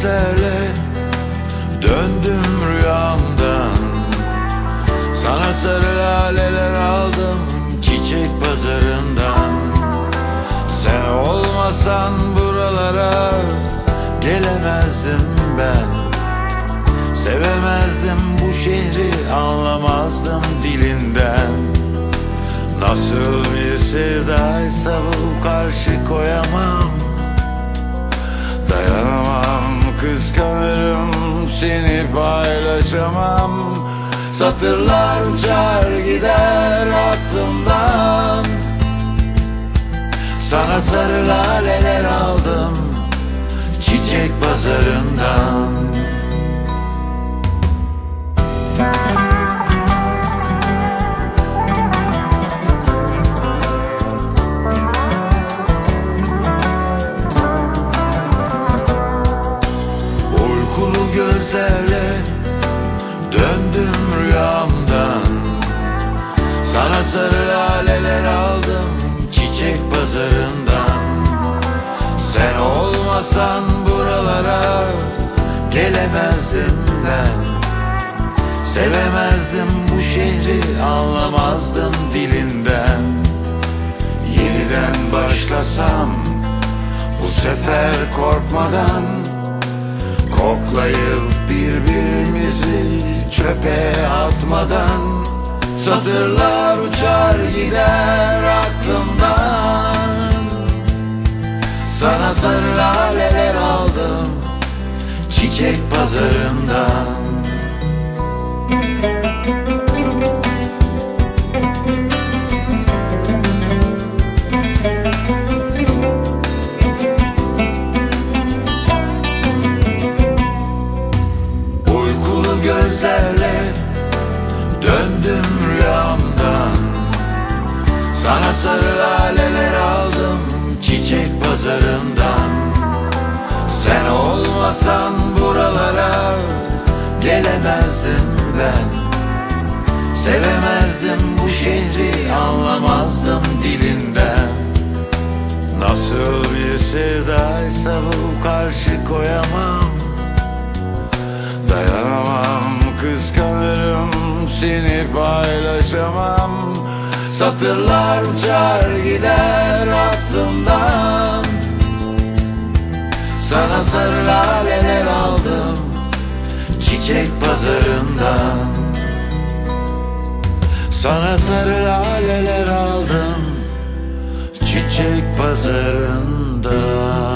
gözlerle Döndüm rüyamdan. Sana sarı laleler aldım Çiçek pazarından. Sen olmasan buralara Gelemezdim ben. Sevemezdim bu şehri Anlamazdım dilinden. Nasıl bir sevdaysa bu karşı koyamam. Dayanamam kıskanırım seni paylaşamam. Satırlar uçar gider aklımdan. Sana sarı laleler aldım Çiçek pazarından gözlerle Döndüm rüyamdan. Sana sarı laleler aldım Çiçek pazarından. Sen olmasan buralara Gelemezdim ben. Sevemezdim bu şehri Anlamazdım dilinden. Yeniden başlasam Bu sefer korkmadan Koklayıp birbirimizi çöpe atmadan Satırlar uçar gider aklımdan. Sana sarı laleler aldım Çiçek pazarından gözlerle Döndüm rüyamdan. Sana sarı laleler aldım Çiçek pazarından. Sen olmasan buralara Gelemezdim ben. Sevemezdim bu şehri Anlamazdım dilinden. Nasıl bir sevdaysa bu karşı koyamam. Dayanamam kıskanırım seni paylaşamam. Satırlar uçar gider aklımdan. Sana sarı laleler aldım Çiçek pazarından. Sana sarı laleler aldım Çiçek pazarından